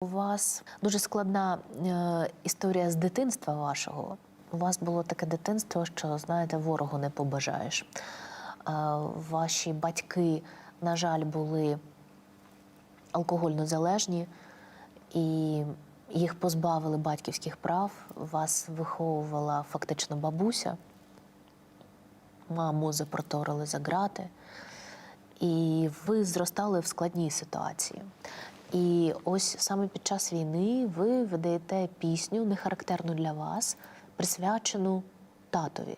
У вас дуже складна е, історія з дитинства вашого. У вас було таке дитинство, що знаєте, ворогу не побажаєш. Е, ваші батьки, на жаль, були алкогольно залежні, і їх позбавили батьківських прав. Вас виховувала фактично бабуся. Маму запроторили за грати. І ви зростали в складній ситуації. І ось саме під час війни ви видаєте пісню, не характерну для вас, присвячену татові.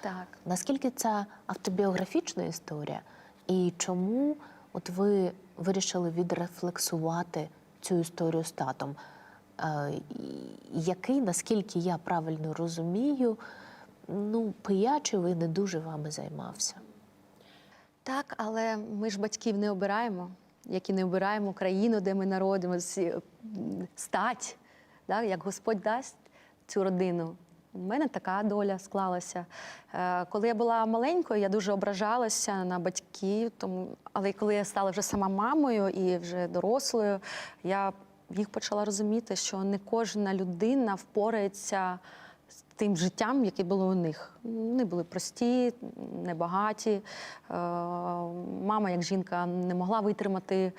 Так. Наскільки це автобіографічна історія, і чому от ви вирішили відрефлексувати цю історію з татом? Е, і- який, наскільки я правильно розумію, ну, пиячий не дуже вами займався. Так, але ми ж батьків не обираємо, як і не обираємо країну, де ми народимося, стать, да, як Господь дасть цю родину. У мене така доля склалася. Е, коли я була маленькою, я дуже ображалася на батьків, тому, але коли я стала вже сама мамою і вже дорослою, я їх почала розуміти, що не кожна людина впорається з тим життям, яке було у них. Вони були прості, небагаті. Е, Мама, як жінка, не могла витримати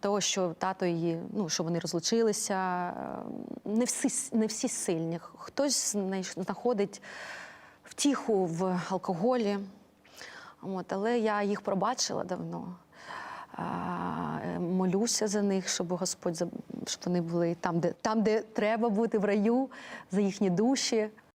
того, що тато її, ну що вони розлучилися. Е, Не всі, не всі сильні. Хтось знаходить втіху в алкоголі. От, але я їх пробачила давно. Молюся за них, щоб Господь щоб вони були там, де там, де треба бути в раю, за їхні душі.